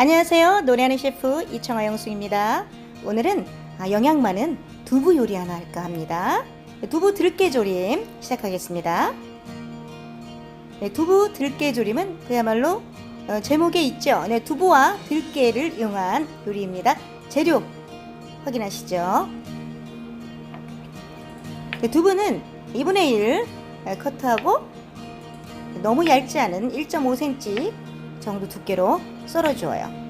안녕하세요. 노래하는 셰프 이청아 영숙입니다. 오늘은 아, 영양 많은 두부 요리 하나 할까 합니다. 두부 들깨조림 시작하겠습니다. 네, 두부 들깨조림은 그야말로 어, 제목에 있죠. 네, 두부와 들깨를 이용한 요리입니다. 재료 확인하시죠. 네, 두부는 2분의 1 커트하고 너무 얇지 않은 1.5cm 정도 두께로 썰어주어요.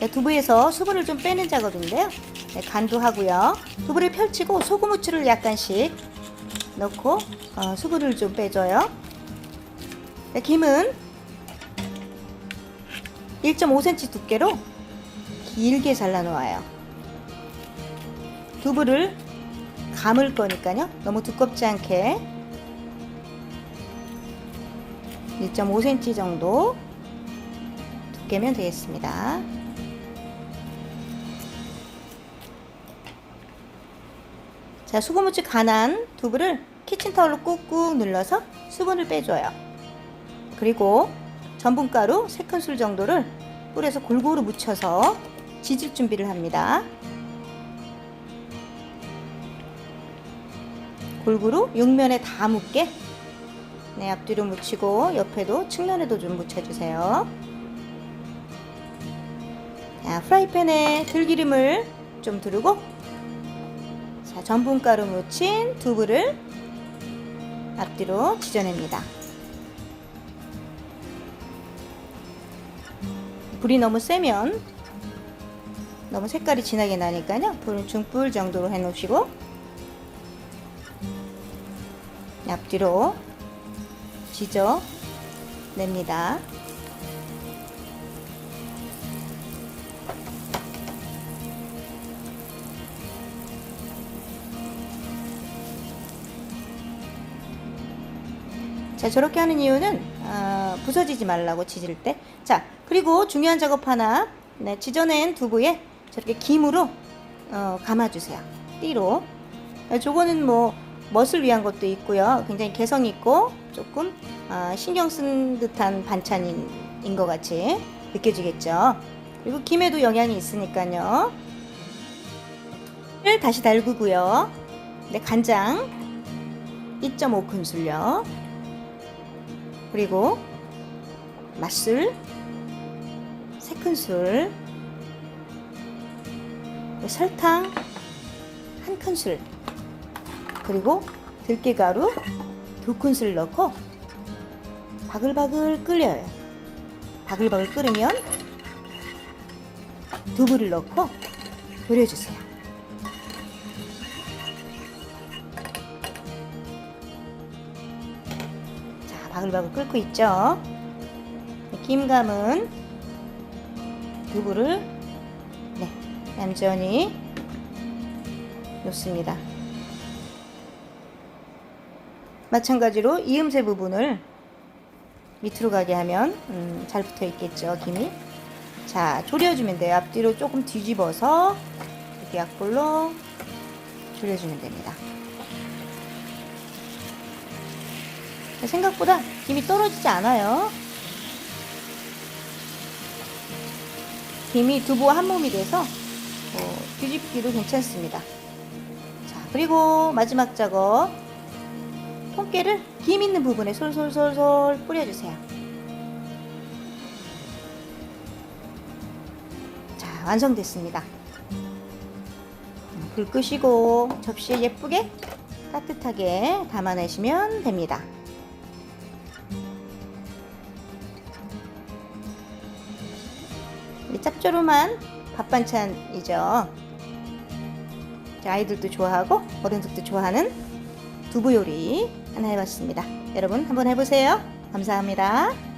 네, 두부에서 수분을 좀 빼는 작업인데요. 네, 간도 하고요. 두부를 펼치고 소금 후추를 약간씩 넣고 어, 수분을 좀 빼줘요. 네, 김은 1.5cm 두께로 길게 잘라 놓아요. 두부를 감을 거니까요. 너무 두껍지 않게 1.5cm 정도 두께면 되겠습니다. 자, 수고무치 간한 두부를 키친타올로 꾹꾹 눌러서 수분을 빼줘요. 그리고 전분가루 3큰술 정도를 뿌려서 골고루 묻혀서 지질 준비를 합니다. 골고루 육면에 다 묻게 네, 앞뒤로 묻히고 옆에도 측면에도 좀 묻혀주세요. 자, 프라이팬에 들기름을 좀 두르고 자, 전분가루 묻힌 두부를 앞뒤로 지져냅니다. 불이 너무 세면 너무 색깔이 진하게 나니까요. 불은 중불 정도로 해놓으시고 앞뒤로 지져 냅니다. 자, 저렇게 하는 이유는 어, 부서지지 말라고 지질 때. 자, 그리고 중요한 작업 하나. 네, 지져낸 두부에 저렇게 김으로 어, 감아주세요. 띠로. 어, 저거는 뭐 멋을 위한 것도 있고요. 굉장히 개성 있고 조금 아, 신경 쓴 듯한 반찬인 것 같이 느껴지겠죠. 그리고 김에도 영양이 있으니까요. 를 다시 달구고요. 네, 간장 2.5큰술요. 그리고 맛술 3큰술 설탕 1큰술 그리고 들깨가루 2큰술 넣고 바글바글 끓여요. 바글바글 끓으면 두부를 넣고 졸여주세요. 바글바글 끓고 있죠? 김감은 두부를 네, 얌전히 놓습니다. 마찬가지로 이음새 부분을 밑으로 가게 하면 음, 잘 붙어 있겠죠 김이 자 졸여주면 돼요 앞뒤로 조금 뒤집어서 이렇게 약불로 졸여주면 됩니다 생각보다 김이 떨어지지 않아요 김이 두부와 한 몸이 돼서 어, 뒤집기도 괜찮습니다 자 그리고 마지막 작업 통깨를 김 있는 부분에 솔솔솔솔 뿌려주세요. 자, 완성됐습니다. 불 끄시고 접시에 예쁘게 따뜻하게 담아내시면 됩니다. 짭조름한 밥 반찬이죠. 아이들도 좋아하고 어른들도 좋아하는 두부 요리 하나 해봤습니다. 여러분 한번 해보세요. 감사합니다.